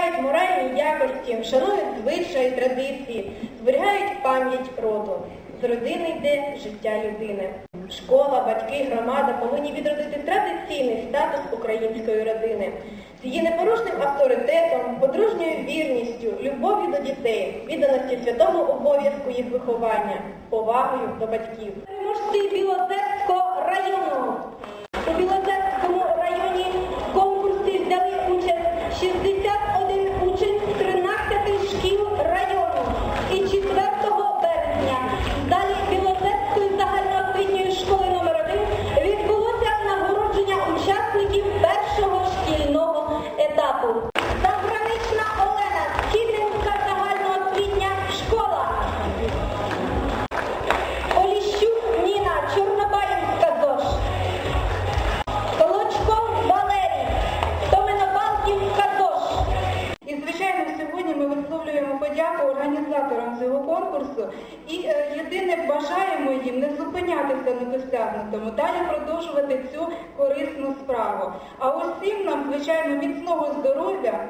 поважають моральні якості, шанують звичаї, традиції, зберігають пам'ять роду. З родини йде життя людини. Школа, батьки, громада повинні відродити традиційний статус української родини з її непорушним авторитетом, подружньою вірністю, любов'ю до дітей, відданості святому обов'язку їх виховання, повагою до батьків. Переможці Білозерського району. Справу. А усім нам, звичайно, міцного здоров'я,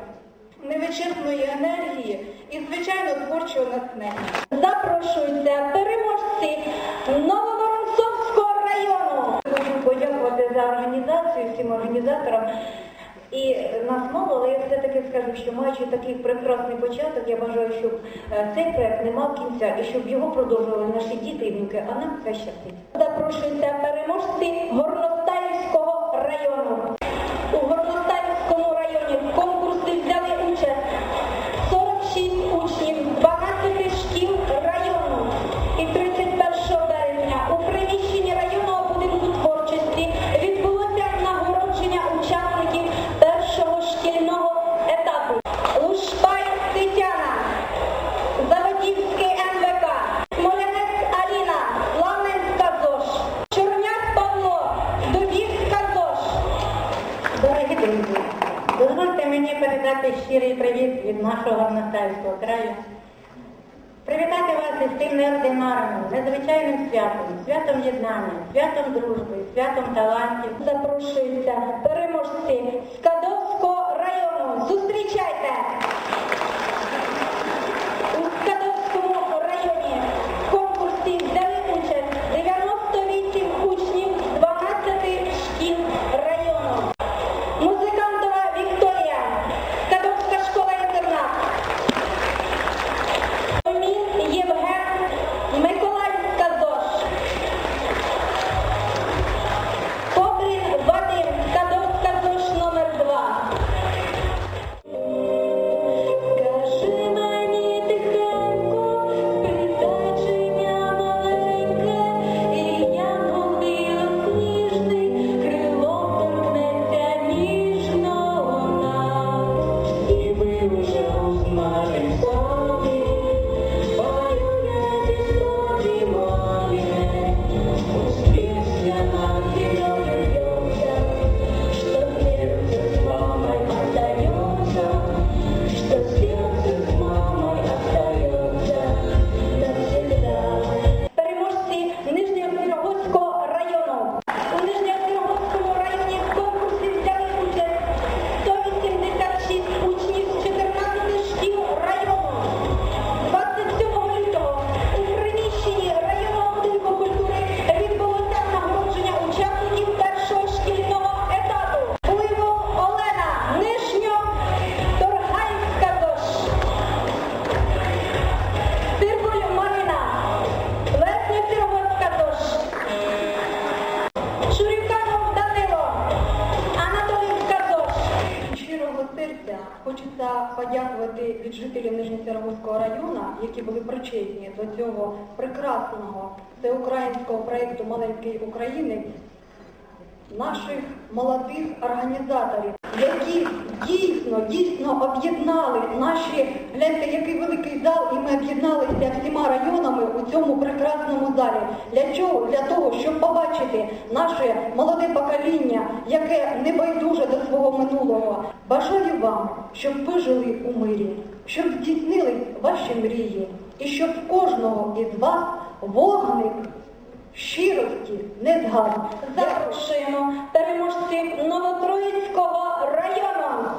невичерпної енергії і, звичайно, творчого натхнення. Запрошуються переможці Нововоронцовського району. Хочу подякувати за організацію всім організаторам. І нас мало, але я все-таки скажу, що маючи такий прекрасний початок, я бажаю, щоб е, цей проект не мав кінця і щоб його продовжували наші діти і внуки, а нам це щастить. Запрошуються переможці Горностаївського району. Передати щирий привіт від нашого Горностаївського краю. Привітати вас із тим неординарним, незвичайним святом, святом єднання, святом дружби, святом талантів. Запрошуються переможці хочеться подякувати від жителів Нижньосірогоцького району, які були причетні до цього прекрасного всеукраїнського проєкту Маленький українець, наших молодих організаторів, які дійсно, дійсно об'єднали наші, гляньте, який великий зал, і ми об'єдналися всіма районами у цьому прекрасному залі. Для чого? Для того, щоб побачити наше молоде покоління, яке не байдуже до свого минулого. Бажаю вам, щоб ви жили у мирі, щоб здійснили ваші мрії, і щоб кожного із вас вогник щирості не згас. Запрошуємо переможців Новотроїцького району.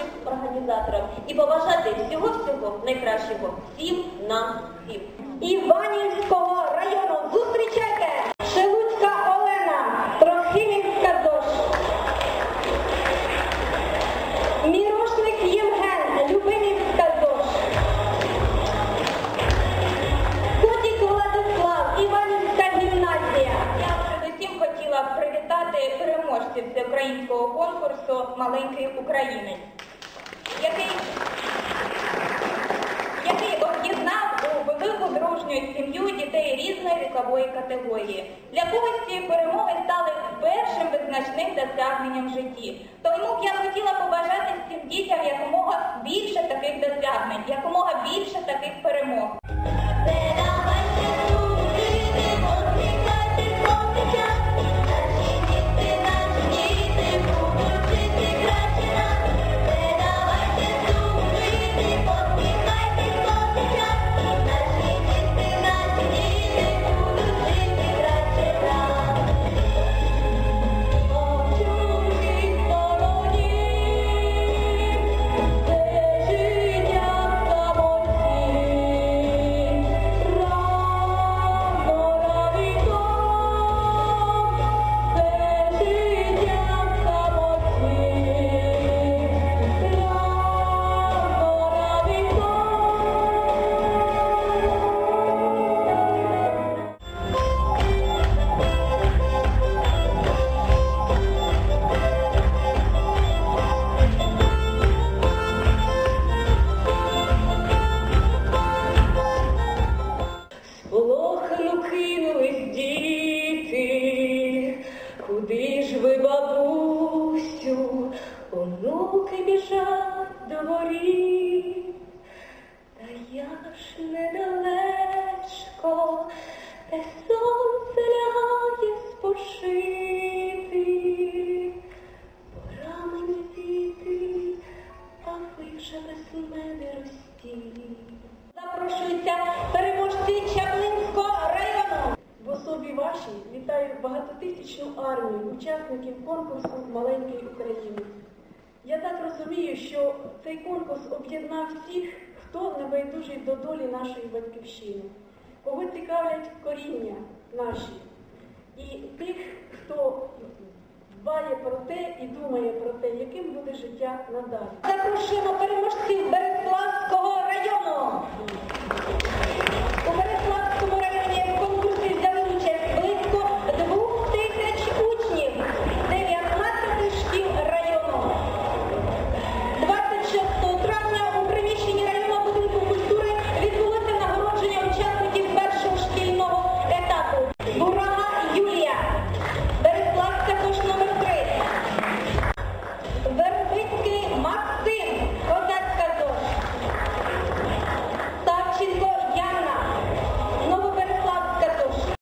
Нашим організаторам і побажати всього-всього найкращого всім нам всім. Іванівського району. Зустрічайте! Шелуцька Олена, Трохимівська ЗОЖ. Мірошник Євген, Любимівська ЗОЖ. Кутік Владислав, Іванівська гімназія. Я передусім хотіла привітати переможців всеукраїнського конкурсу Маленький українець, який, який об'єднав у велику дружню сім'ю дітей різної вікової категорії. Для когось ці перемоги стали першим визначним досягненням в житті. Тому б я хотіла побажати цим дітям якомога більше таких досягнень, якомога більше таких перемог. Біжать. Та я ж недалечко, те сонце лягає спошити. Пора мені діти, а ви вже без мене ростіть. Запрошуються переможці Чаплинського району. В особі вашій вітаю багатотисячну армію учасників конкурсу Маленький українець. Я так розумію, що цей конкурс об'єднав всіх, хто небайдужий до долі нашої батьківщини, кого цікавлять коріння наші, і тих, хто дбає про те і думає про те, яким буде життя надалі. Запрошуємо